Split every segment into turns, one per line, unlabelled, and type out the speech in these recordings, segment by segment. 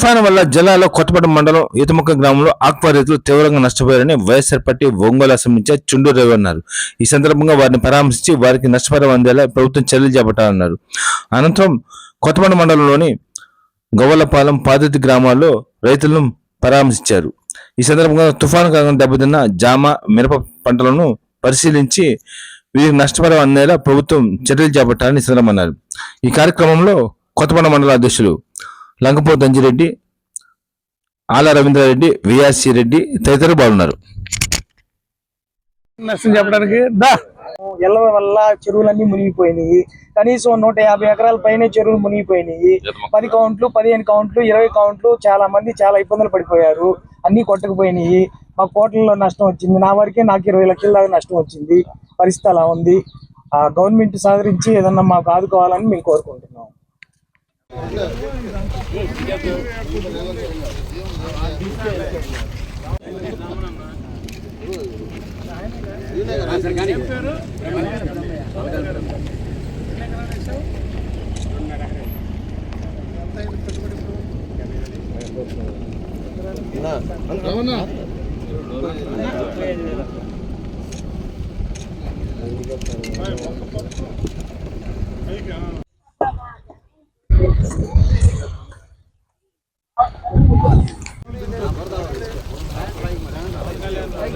తుఫాను వల్ల జిల్లాలో కొత్తపట్నం మండలం ఈతముక్క గ్రామంలో ఆక్వా రైతులు తీవ్రంగా నష్టపోయారని YSR party Ongole assembly Chunduru Ravi అన్నారు. ఈ సందర్భంగా వారిని పరామర్శించి వారికి నష్టపరం అందేలా ప్రభుత్వం చర్యలు చేపట్టాలన్నారు. అనంతరం కొత్తపట్నం మండలంలోని గవ్వలపాలెం పాదతి గ్రామాల్లో రైతులను పరామర్శించారు. ఈ సందర్భంగా తుఫాను కారణంగా దెబ్బతిన్న జామ మిరప పంటలను పరిశీలించి వీరికి నష్టపరం అందేలా ప్రభుత్వం చర్యలు చేపట్టాలని సందర్భం అన్నారు. ఈ కార్యక్రమంలో కొత్తపడ మండల అధ్యక్షులు లంకపోతు అంజిరెడ్డి ఆల రవీంద్రారెడ్డి విఆర్సి రెడ్డి తదితరులు పాల్గొన్నారు.
నష్టం చెప్పడానికి దా.
ఎల్ల వల్ల చెరువులన్నీ మునిగిపోయినాయి. కనీసం నూట యాభై ఎకరాల పైనే చెరువులు మునిగిపోయినాయి. పది కౌంట్లు పదిహేను కౌంట్లు ఇరవై కౌంట్లు చాలా మంది చాలా ఇబ్బందులు పడిపోయారు. అన్ని కొట్టుకుపోయినాయి. మా కోట్లలో నష్టం వచ్చింది. నా వరకే నాకు ఇరవై లక్షల దాకా నష్టం వచ్చింది. పరిస్థితి అలా ఉంది. ఆ గవర్నమెంట్ సహకరించి ఏదన్నా మాకు ఆదుకోవాలని మేము కోరుకుంటున్నాం.
అవునా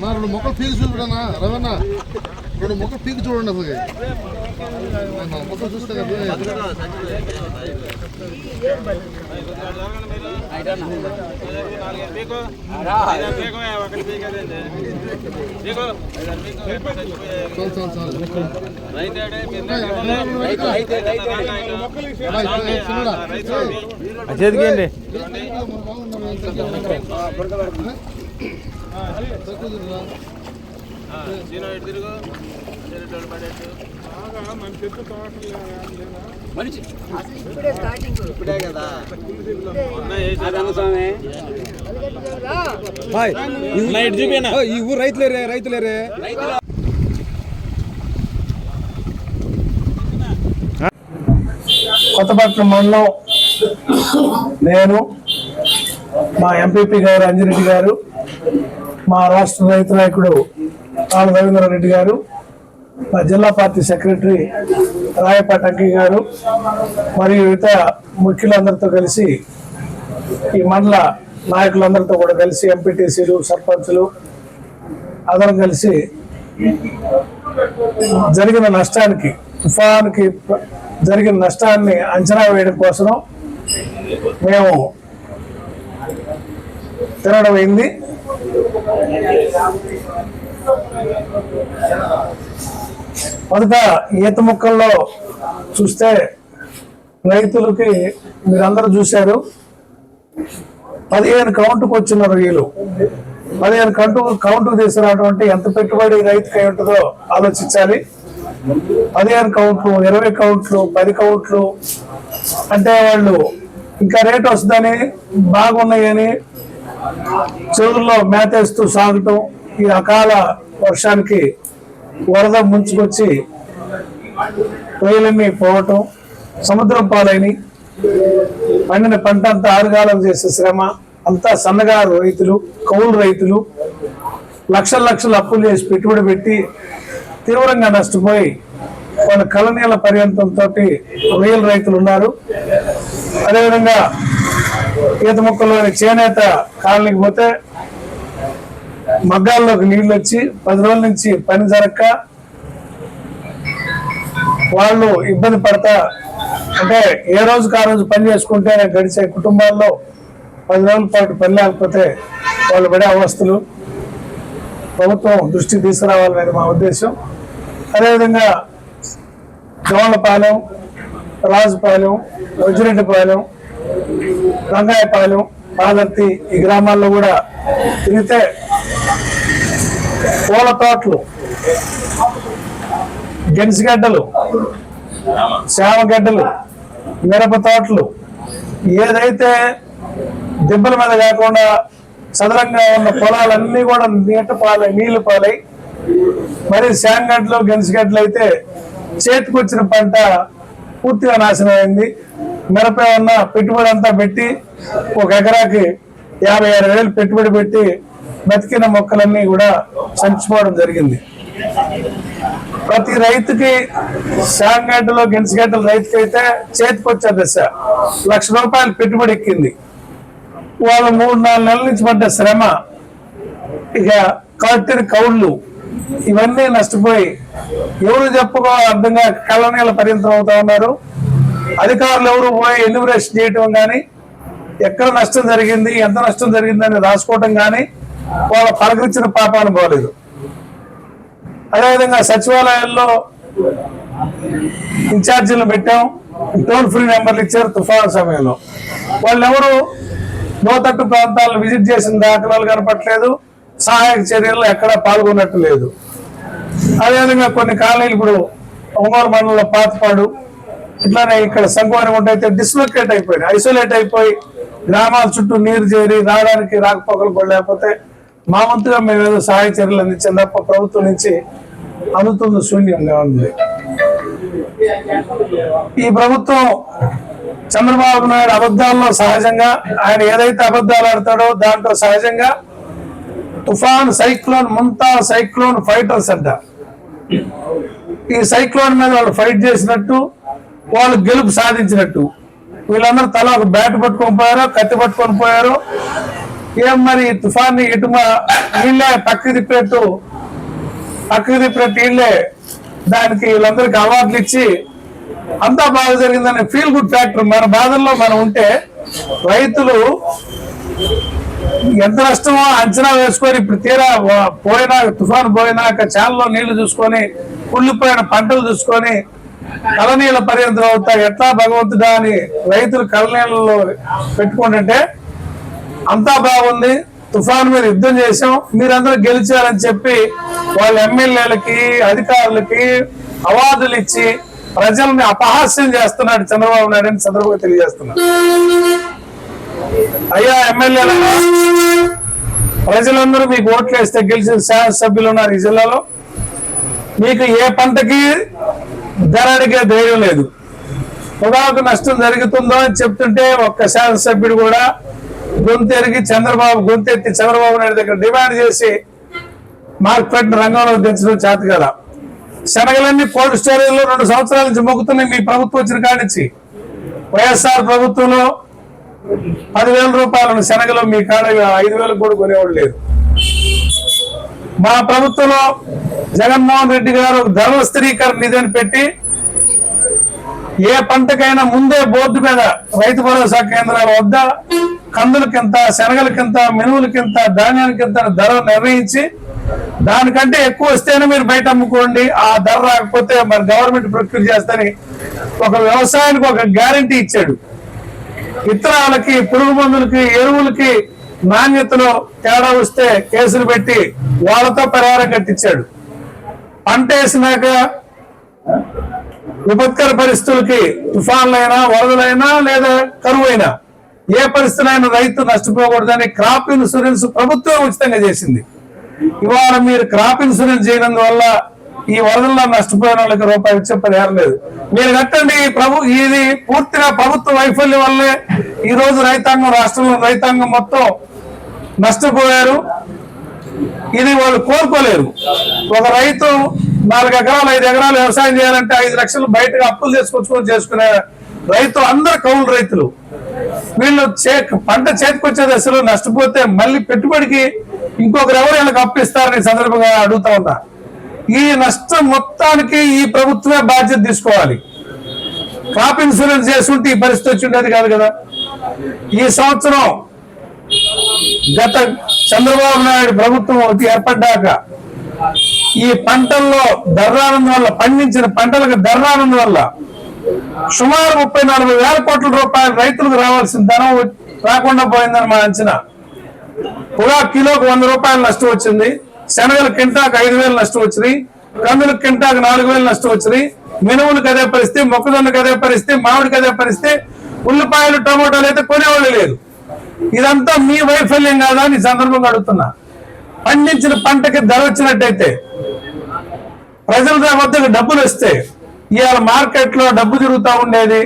నా రెండు మొక్కలు పీకి చూడనా రవణ రెండు మొక్కలు పీకి చూడండి అసలు మొక్కలు చూస్తే కదా
ఈ ఊరు రైతులేరే రైతులేరే
కొత్తపట్నం మండలం నేను మా ఎంపీపీ గారు అంజిరెడ్డి గారు మా రాష్ట్ర రైతు నాయకుడు ఆళ్ళ రవీంద్రారెడ్డి గారు మా జిల్లా పార్టీ సెక్రటరీ రాయపాటి గారు మరియు ఇతర ముఖ్యులందరితో కలిసి ఈ మండల నాయకులందరితో కూడా కలిసి ఎంపీటీసీలు సర్పంచులు అందరం కలిసి జరిగిన నష్టానికి తుఫానికి జరిగిన నష్టాన్ని అంచనా వేయడం కోసం మేము తిరగడం అయింది. మొదట ఈత ముక్కల్లో చూస్తే రైతులకి మీరందరూ చూశారు. పదిహేను కౌంటుకు వచ్చిన రొయ్యలు. పదిహేను కౌంటు కౌంటుకు తీసినటువంటి ఎంత పెట్టుబడి రైతుకి అయి ఉంటుందో ఆలోచించాలి. పదిహేను కౌంట్లు ఇరవై కౌంట్లు పది కౌంట్లు అంటే వాళ్ళు ఇంకా రేట్ వస్తుందని బాగున్నాయని చెరువుల్లో మేతేస్తూ సాగటం ఈ అకాల వర్షానికి వరద ముంచుకొచ్చి రొయ్యలన్నీ పోవటం సముద్రం పాలైన పండిన పంట అంతా ఆరుగాలం చేసే శ్రమ అంతా సన్నగారు రైతులు కౌలు రైతులు లక్షల లక్షలు అప్పులు చేసి పెట్టుబడి పెట్టి తీవ్రంగా నష్టపోయి వాళ్ళ కలనీల పర్యంతంతో రొయ్యల రైతులు ఉన్నారు. అదేవిధంగా ఈత మొక్కల్లోని చేనేత కాలనీకి పోతే మగ్గాల్లోకి నీళ్ళు వచ్చి పది రోజుల నుంచి పని జరక్క. వాళ్ళు ఇబ్బంది పడతా అంటే ఏ రోజుకి ఆ రోజు పని చేసుకుంటే గడిచే కుటుంబాల్లో పది రోజుల పాటు పని లేకపోతే వాళ్ళు పడే అవస్థలు ప్రభుత్వం దృష్టికి తీసుకురావాలనేది మా ఉద్దేశం. అదేవిధంగా జోన్లపాలెం రాజుపాలెం వజ్రెడ్డిపాలెం రంగాయపాలెం పాదర్తి ఈ గ్రామాల్లో కూడా తిరిగితే పూల తోటలు గెన్సిగడ్డలు శామగడ్డలు మిరప తోటలు ఏదైతే దెబ్బల మీద కాకుండా చదరంగా ఉన్న పొలాలన్నీ కూడా నీట పాలై నీళ్ళు పాలై మరి శాంగడ్లు గెన్సిగడ్డలు అయితే చేతికొచ్చిన పంట పూర్తిగా నాశనం అయింది. మిరప ఉన్న పెట్టుబడి అంతా పెట్టి ఒక ఎకరాకి యాభై ఆరు వేలు పెట్టుబడి పెట్టి బతికిన మొక్కలన్నీ కూడా చచ్చిపోవడం జరిగింది. ప్రతి రైతుకి శాంగడ్డలో గెన్సిగడ్డల రైతుకి అయితే చేతికొచ్చే దశ. లక్ష రూపాయలు పెట్టుబడి ఎక్కింది. వాళ్ళు మూడు నాలుగు నెలల నుంచి పడ్డ శ్రమ ఇక కట్టిన కౌళ్ళు ఇవన్నీ నష్టపోయి ఎవరు చెప్పుకో అర్థంగా కాక కళ్ళనీళ్ళ పరిమితం అవుతా ఉన్నారు. అధికారులు ఎవరు పోయి ఎన్యూమరేషన్ చేయటం కానీ ఎక్కడ నష్టం జరిగింది ఎంత నష్టం జరిగిందని రాసుకోవటం కానీ వాళ్ళ పలకరించిన పాపాను పోలేదు అదేవిధంగా సచివాలయాల్లో ఇన్ఛార్జీలు పెట్టాం టోల్ ఫ్రీ నెంబర్లు ఇచ్చారు తుఫాను సమయంలో. వాళ్ళెవరు లోతట్టు ప్రాంతాలను విజిట్ చేసిన దాఖలాలు కనపట్లేదు సహాయక చర్యల్లో ఎక్కడా పాల్గొన్నట్టు లేదు. అదేవిధంగా కొన్ని కాలనీలు ఇప్పుడు ఒంగోలు మండలంలో పాతపాడు ఇట్లానే ఇక్కడ సంగవారం ఉంటే డిస్లొకేట్ అయిపోయింది ఐసోలేట్ అయిపోయి గ్రామాల చుట్టూ నీరు చేరి రావడానికి రాకపోకలు లేకపోతే మా వంతుగా మేము ఏదో సహాయ చర్యలు అందించాం తప్ప ప్రభుత్వం నుంచి అందుతుంది శూన్యంగా ఉంది ఈ ప్రభుత్వం చంద్రబాబు నాయుడు అబద్ధాల్లో సహజంగా ఆయన ఏదైతే అబద్ధాలు ఆడతాడో దాంట్లో సహజంగా తుఫాన్ సైక్లోన్ ముంతా సైక్లోన్ ఫైటర్స్ అంట. ఈ సైక్లోన్ మీద వాళ్ళు ఫైట్ చేసినట్టు వాళ్ళు గెలుపు సాధించినట్టు. వీళ్ళందరూ తల ఒక బ్యాట్ పట్టుకొని పోయారో కత్తి పట్టుకొని పోయారో ఏం మరి తుఫాన్ తుఫాన్ని ఇటు వీళ్ళే పక్కకి తిప్పేట్టు పక్కకి తిప్పినట్టు వీళ్ళే దానికి వీళ్ళందరికి అవార్డులు ఇచ్చి అంతా బాగా జరిగిందని ఫీల్ గుడ్ ఫ్యాక్టర్ మన బాధల్లో మనం ఉంటే రైతులు ఎంత నష్టమో అంచనా వేసుకొని ఇప్పుడు తీరా పోయినా తుఫాన్ పోయినాక చాలలో నీళ్ళు చూసుకొని కుళ్ళిపోయిన పంటలు చూసుకొని కలనీళ్ళ పర్యంతం అవుతాయి ఎట్లా భగవంతుడా అని రైతులు కలనీళ్ళలో పెట్టుకుంటుంటే అంతా బాగుంది. తుఫాన్ మీద యుద్ధం చేశాం. మీరందరూ గెలిచారని చెప్పి వాళ్ళ ఎమ్మెల్యేలకి అధికారులకి అవార్డులు ఇచ్చి ప్రజల్ని అపహాస్యం చేస్తున్నాడు చంద్రబాబు నాయుడు అని చంద్రబాబు తెలియజేస్తున్నాడు అయ్యా ఎమ్మెల్యేల ప్రజలందరూ మీకు ఓట్లు వేస్తే గెలిచిన శాసనసభ్యులు ఉన్నారు ఈ జిల్లాలో. మీకు ఏ పంటకి ధర అడిగే ధైర్యం లేదు. పొగాకు నష్టం జరుగుతుందో అని చెప్తుంటే ఒక్క శాసనసభ్యుడు కూడా గొంతెరిగి చంద్రబాబు గొంతెత్తి చంద్రబాబు నాయుడు దగ్గర డిమాండ్ చేసి మార్కెట్ రంగంలో దించడం చేత కదా. శనగలన్నీ కోల్డ్ స్టోరేజ్లో రెండు సంవత్సరాల నుంచి మొక్కుతున్నాయి. మీ ప్రభుత్వం వచ్చిన కాడించి వైఎస్ఆర్ ప్రభుత్వంలో పదివేల రూపాయలను శనగలు మీ కాడ ఐదు వేలకు కూడా కొనేవాడు లేదు మా ప్రభుత్వంలో జగన్మోహన్ రెడ్డి గారు ధర్మ స్థిరీకరణ నిధిని పెట్టి ఏ పంటకైనా ముందే బోర్డు మీద రైతు భరోసా కేంద్రాల వద్ద కందులకింత శనగలకింత మినువులకింత ధాన్యానికింత ధర నిర్ణయించి దానికంటే ఎక్కువ వస్తేనే మీరు బయట అమ్ముకోండి. ఆ ధర రాకపోతే మరి గవర్నమెంట్ ప్రొక్యూర్ చేస్తని ఒక వ్యవసాయానికి ఒక గ్యారంటీ ఇచ్చాడు. విత్తనాలకి పురుగు మందులకి ఎరువులకి నాణ్యతలో తేడా వస్తే కేసులు పెట్టి వాళ్ళతో పరిహారం కట్టించాడు. పంట వేసినాక విపత్కర పరిస్థితులకి తుఫాన్లైనా వరదలైనా లేదా కరువైనా ఏ పరిస్థితులైనా రైతు నష్టపోకూడదని క్రాప్ ఇన్సూరెన్స్ ప్రభుత్వం ఉచితంగా చేసింది. ఇవాళ మీరు క్రాప్ ఇన్సూరెన్స్ చేయడం వల్ల ఈ వరదల్లో నష్టపోయిన వాళ్ళకి రూపాయి ఇచ్చే పరిహారం లేదు. మీరు కట్టండి ప్రభు ఇది పూర్తిగా ప్రభుత్వ వైఫల్యం వల్లే ఈ రోజు రైతాంగం రాష్ట్రంలో రైతాంగం మొత్తం నష్టపోయారు. ఇది వాళ్ళు కోరుకోలేరు. ఒక రైతు నాలుగు ఎకరాలు ఐదు ఎకరాలు వ్యవసాయం చేయాలంటే ఐదు లక్షలు బయటకు అప్పులు తీసుకొచ్చుకొని చేసుకునే రైతు అందరు కౌలు రైతులు. వీళ్ళు చే పంట చేతికొచ్చే దశలో నష్టపోతే మళ్ళీ పెట్టుబడికి ఇంకొకరు ఎవరు వీళ్ళకి అప్పిస్తారని సందర్భంగా అడుగుతా ఉన్నా. ఈ నష్టం మొత్తానికి ఈ ప్రభుత్వమే బాధ్యత తీసుకోవాలి. క్రాప్ ఇన్సూరెన్స్ చేసుకుంటే ఈ పరిస్థితి వచ్చి ఉండేది కాదు కదా. ఈ సంవత్సరం గత చంద్రబాబు నాయుడు ప్రభుత్వం ఏర్పడ్డాక ఈ పంటల్లో ధర్రానంద వల్ల పండించిన పంటలకు ధర్రానంద వల్ల సుమారు ముప్పై నలభై వేల కోట్ల రూపాయలు రైతులకు రావాల్సిన ధనం రాకుండా పోయిందని మా అంచనా. పొగా కిలోకు వంద రూపాయలు నష్టం వచ్చింది. శనగలు కింటాకు ఐదు వేలు నష్టం వచ్చినాయి కందుల కింటాకు నాలుగు వేలు నష్టం వచ్చినాయి మినుములకు అదే పరిస్థితి మొక్కజొన్నకు అదే పరిస్థితి మామిడికి అదే పరిస్థితి. ఉల్లిపాయలు టమోటాలు అయితే కొనేవాళ్ళు లేదు. ఇదంతా మీ వైఫల్యం కాదా అని సందర్భంగా అడుగుతున్నా. పండించిన పంటకి ధర వచ్చినట్టయితే ప్రజల వద్దకు డబ్బులు వస్తే ఇవాళ మార్కెట్లో డబ్బు తిరుగుతూ ఉండేది.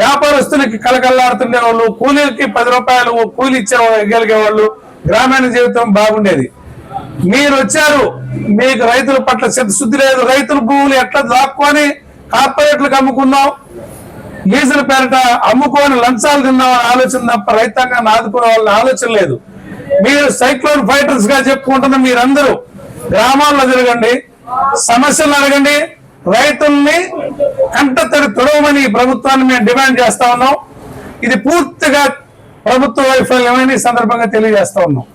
వ్యాపారస్తులకి కలకల్లాడుతుండే వాళ్ళు కూలీలకి పది రూపాయలు కూలి ఇచ్చే వాళ్ళు గ్రామీణ జీవితం బాగుండేది. మీరు వచ్చారు మీకు రైతుల పట్ల చిత్తశుద్ధి లేదు. రైతుల భూములు ఎట్లా దాక్కుని కార్పొరేట్లకు అమ్ముకున్నాం లీజుల పేరిట అమ్ముకొని లంచాలు తిన్నామని ఆలోచన తప్ప రైతాంగాన్ని ఆదుకునే వాళ్ళని ఆలోచన లేదు. మీరు సైక్లోన్ ఫైటర్స్గా చెప్పుకుంటున్న మీరందరూ గ్రామాల్లో తిరగండి సమస్యలు అడగండి రైతుల్ని కంటతడి తొడవమని ప్రభుత్వాన్ని మేము డిమాండ్ చేస్తా ఉన్నాం. ఇది పూర్తిగా ప్రభుత్వ వైఫల్యమని సందర్భంగా తెలియజేస్తా ఉన్నాం.